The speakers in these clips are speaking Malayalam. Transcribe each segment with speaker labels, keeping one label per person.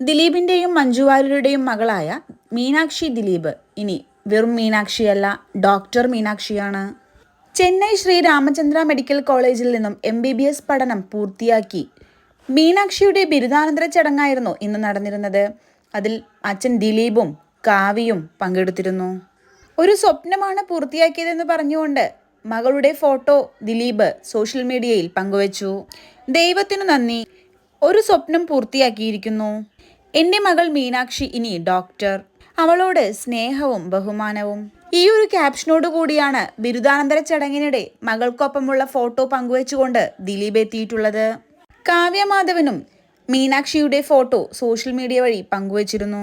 Speaker 1: ദിലീപിന്റെയും മഞ്ജു വാര്യരുടെയും മകളായ മീനാക്ഷി ദിലീപ് ഇനി വെറും മീനാക്ഷിയല്ല ഡോക്ടർ മീനാക്ഷിയാണ്. ചെന്നൈ ശ്രീ രാമചന്ദ്ര മെഡിക്കൽ കോളേജിൽ നിന്നും എം ബി ബി എസ് പഠനം പൂർത്തിയാക്കി. മീനാക്ഷിയുടെ ബിരുദാനന്തര ചടങ്ങായിരുന്നു ഇന്ന് നടന്നിരുന്നത്. അതിൽ അച്ഛൻ ദിലീപും കാവ്യയും പങ്കെടുത്തിരുന്നു. ഒരു സ്വപ്നമാണ് പൂർത്തിയാക്കിയതെന്ന് പറഞ്ഞുകൊണ്ട് മകളുടെ ഫോട്ടോ ദിലീപ് സോഷ്യൽ മീഡിയയിൽ പങ്കുവച്ചു. ദൈവത്തിനു നന്ദി. ഒരു സ്വപ്നം പൂർത്തിയാക്കിയിരിക്കുന്നു. എന്റെ മകൾ മീനാക്ഷി ഇനി ഡോക്ടർ അവളോട് സ്നേഹവും ബഹുമാനവും. ഈ ഒരു ക്യാപ്ഷനോട് കൂടിയാണ് ബിരുദാനന്തര ചടങ്ങിനിടെ മകൾക്കൊപ്പമുള്ള ഫോട്ടോ പങ്കുവച്ചുകൊണ്ട് ദിലീപ് എത്തിയിട്ടുള്ളത്. കാവ്യമാധവനും മീനാക്ഷിയുടെ ഫോട്ടോ സോഷ്യൽ മീഡിയ വഴി പങ്കുവച്ചിരുന്നു.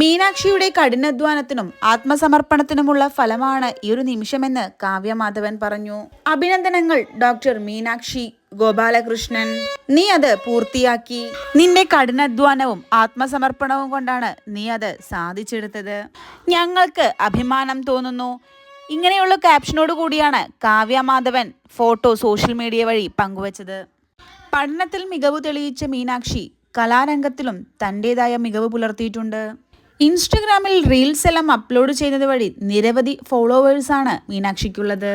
Speaker 1: മീനാക്ഷിയുടെ കഠിനാധ്വാനത്തിനും ആത്മസമർപ്പണത്തിനുമുള്ള ഫലമാണ് ഈ ഒരു നിമിഷമെന്ന് കാവ്യമാധവൻ പറഞ്ഞു. അഭിനന്ദനങ്ങൾ ഡോക്ടർ മീനാക്ഷി ഗോപാലകൃഷ്ണൻ. നീ അത് പൂർത്തിയാക്കി. നിന്റെ കഠിനാധ്വാനവും ആത്മസമർപ്പണവും കൊണ്ടാണ് നീ അത് സാധിച്ചെടുത്തത്. ഞങ്ങൾക്ക് അഭിമാനം തോന്നുന്നു. ഇങ്ങനെയുള്ള ക്യാപ്ഷനോട് കൂടിയാണ് കാവ്യമാധവൻ ഫോട്ടോ സോഷ്യൽ മീഡിയ വഴി പങ്കുവച്ചത്. പഠനത്തിൽ മികവ് തെളിയിച്ച മീനാക്ഷി കലാരംഗത്തിലും തന്റെതായ മികവ് പുലർത്തിയിട്ടുണ്ട്. ഇൻസ്റ്റഗ്രാമിൽ റീൽസ് എല്ലാം അപ്ലോഡ് ചെയ്യുന്നത് വഴി നിരവധി ഫോളോവേഴ്സാണ് മീനാക്ഷിക്കുള്ളത്.